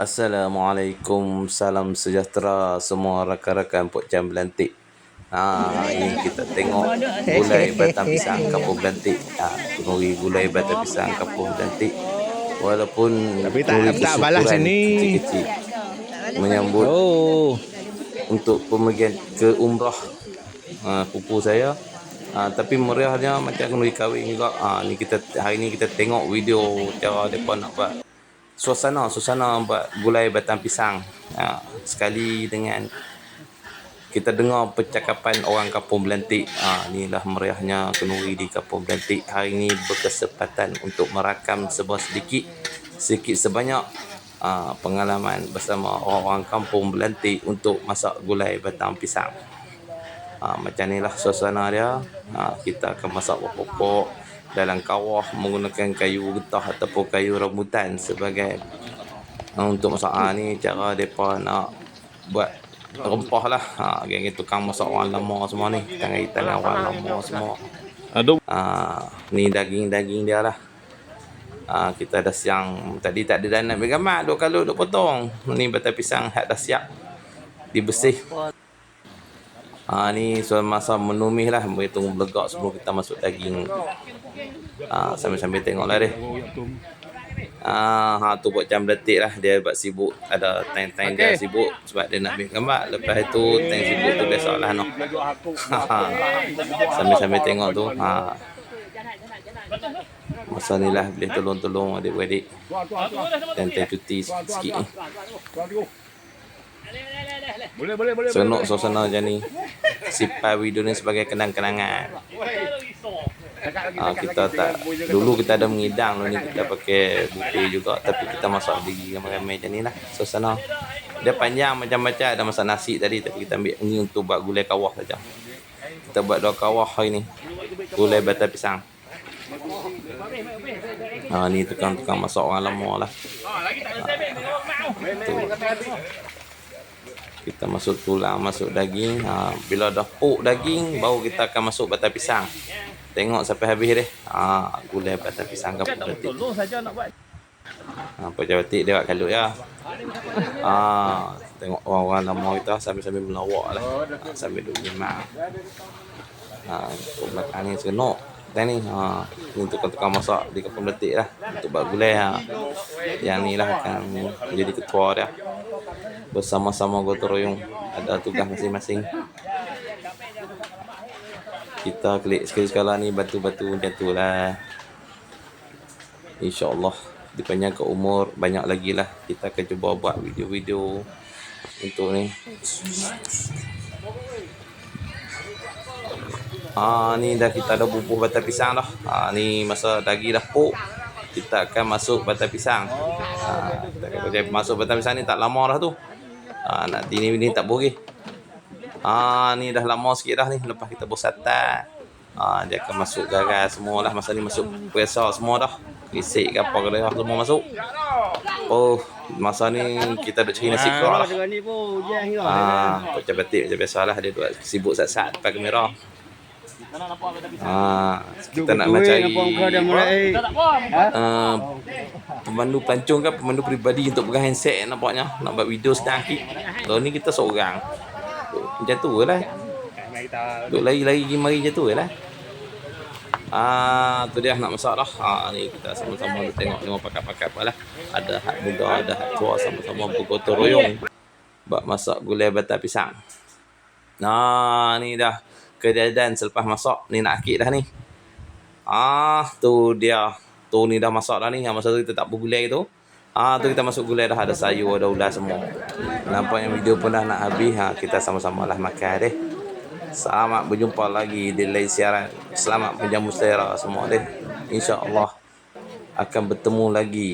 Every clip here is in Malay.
Assalamualaikum, salam sejahtera semua rakan-rakan Pok Jam Belantik. Ha, ini kita tengok gulai batang pisang kampung Belantik. Ha, gulai batang pisang kampung Belantik. Walaupun Tapi tak- kenuri tak balas kesyukuran ini. Kecil-kecil. Menyambut Oh. untuk pemergian ke umrah ha, pupu saya. Ha, tapi meriahnya macam kenuri kahwin juga. Ha, ni kita hari ni kita tengok video cara depa nak buat suasana suasana buat gulai batang pisang. Ha, sekali dengan kita dengar percakapan orang kampung Belantik. Ha, inilah meriahnya kenuri di kampung Belantik. Hari ini berkesempatan untuk merakam sebuah sedikit sedikit sebanyak uh, pengalaman bersama orang-orang kampung Belantik untuk masak gulai batang pisang. Ha, macam inilah suasana dia. Ha, kita akan masak pokok dalam kawah menggunakan kayu getah ataupun kayu rambutan sebagai ha, untuk masak. Ha, ni cara mereka nak buat rempah lah. Ha, geng tukang masak orang lama semua ni. Tangan-tangan orang lama semua. Aduh. Ah, ni daging-daging dia lah. Ah, kita dah siang. Tadi tak ada dah nak ambil gambar. Dua kalau duk potong. Ni batang pisang hak dah siap. Dibersih. Ah, ni so masa menumih lah. Boleh tunggu belegak sebelum kita masuk daging. Ah, sambil-sambil tengok lah deh. Ah, ha, tu buat jam detik lah. Dia buat sibuk. Ada time-time dia Okey. sibuk. Sebab dia nak ambil gambar. Lepas tu time sibuk tu biasalah no. Sambil-sambil tengok tu. Ha. Masa ni lah boleh tolong-tolong adik-beradik. Time-time cuti sikit ni. Boleh, boleh, boleh. Seronok suasana macam ni. Simpan video ni sebagai kenang-kenangan. Ha, kita tak dulu kita ada mengidang dulu ni kita pakai butir juga tapi kita masak diri ramai-ramai macam ni lah. Suasana dia panjang macam-macam ada masak nasi tadi tapi kita ambil ni untuk buat gulai kawah saja. Kita buat dua kawah hari ni. Gulai batang pisang. Ha, ni tukang-tukang masak orang lama lah. Tu. Kita masuk tulang masuk daging. Ha, bila dah puk daging baru kita akan masuk batang pisang. Tengok sampai habis deh. Ha, gulai batang pisang betik Tolong saja nak buat. ha, Pecah dia buat kalut ya. Ha, tengok orang-orang lama kita sambil-sambil melawak lah. Ha, sambil duduk memang ha, belakang ni seronok. Dan ni ha, ni tukang-tukang masak di kampung betik lah. Untuk buat gulai ha. yang ni lah akan menjadi ketua dia bersama-sama gotong royong ada tugas masing-masing kita klik sekali-sekala ni batu-batu macam tu lah InsyaAllah panjang ke umur banyak lagi lah kita akan cuba buat video-video untuk ni Ah ni dah kita dah bubuh batang pisang dah. Ah ni masa daging dah puk kita akan masuk batang pisang. Ah kita akan masuk batang pisang ni tak lama dah tu. Ah nanti ni ni tak boleh. Ah ni dah lama sikit dah ni lepas kita bersatan. Ah dia akan masuk garas semualah masa ni masuk presa semua dah. Risik ke apa ke dah semua masuk. Oh masa ni kita dah cari nasi kerah lah. Hujan ke. Ah, macam batik macam biasalah dia duk sibuk sat-sat depan kamera. Ah, kita nak nak cari Apa kau dah mulai? uh, pemandu pelancong kan pemandu peribadi untuk pegang handset nampaknya nak buat video sedang sikit. Kalau ni kita seorang. Macam tu lah. Duk lari-lari pergi mari macam tu lah. Ah, tu dia nak masak dah. Ah, ni kita sama-sama tu tengok tengok pakat-pakat apa lah. Ada hak muda, ada hak tua sama-sama bergotong royong. Buat masak gulai batang pisang. Nah, ni dah kejadian selepas masak. Ni nak akik dah ni. Ah, tu dia. Tu ni dah masak dah ni. Yang masa tu kita tak bergulai tu. Ah, tu kita masuk gulai dah ada sayur, ada ulas semua. Nampaknya video pun dah nak habis. Ha, kita sama-sama lah makan deh. Selamat berjumpa lagi di lain siaran. Selamat menjamu selera semua deh. InsyaAllah akan bertemu lagi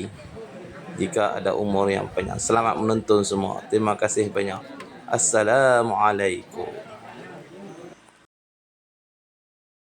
jika ada umur yang panjang. Selamat menonton semua. Terima kasih banyak. Assalamualaikum.